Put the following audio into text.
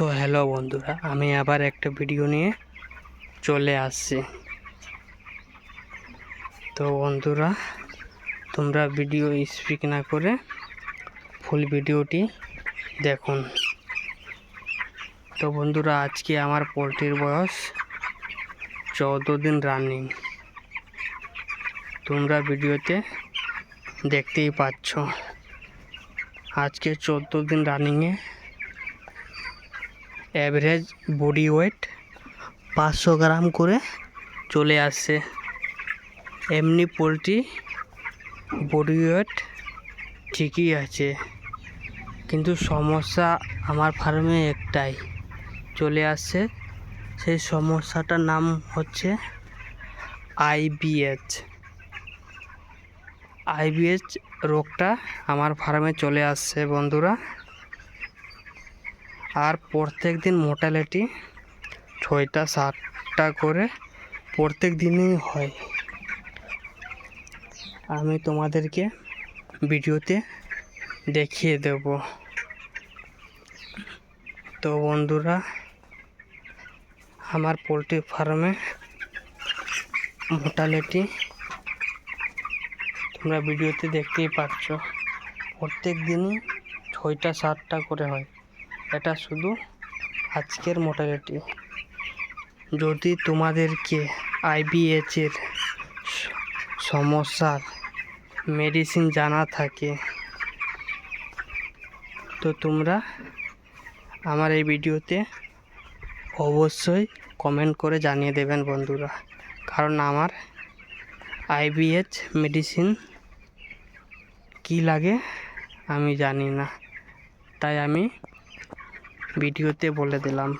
তো হ্যালো বন্ধুরা, আমি আবার একটা ভিডিও নিয়ে চলে আসছি। তো বন্ধুরা, তোমরা ভিডিও স্পিক না করে ফুল ভিডিওটি দেখুন। তো বন্ধুরা, আজকে আমার পোলট্রির বয়স চৌদ্দ দিন রানিং। তোমরা ভিডিওতে দেখতেই পাচ্ছ। আজকে চোদ্দ দিন রানিংয়ে অ্যাভারেজ বডি ওয়েট পাঁচশো গ্রাম করে চলে আসছে। এমনি পোলট্রি বডি ওয়েট ঠিকই আছে। কিন্তু সমস্যা আমার ফার্মে একটাই, চলে আসছে। সেই সমস্যাটার নাম হচ্ছে আইবিএচ আইবিএচ রোগটা আমার ফার্মে চলে আসছে বন্ধুরা। আর প্রত্যেক দিন মোটালিটি ছয়টা, সাতটা করে প্রত্যেক দিনই হয়। আমি তোমাদেরকে ভিডিওতে দেখিয়ে দেব। তো বন্ধুরা, আমার পোলট্রি ফার্মে মোটালিটি তোমরা ভিডিওতে দেখতেই পাচ্ছ। প্রত্যেক দিনই ছয়টা, সাতটা করে হয়। এটা শুধু আজকের মোটালিটি। যদি তোমাদেরকে আইবিএচের সমস্যার মেডিসিন জানা থাকে, তো তোমরা আমার এই ভিডিওতে অবশ্যই কমেন্ট করে জানিয়ে দেবেন বন্ধুরা। কারণ আমার আইবিএচ মেডিসিন কী লাগে আমি জানি না। তাই আমি ভিডিওতে বলে দিলাম।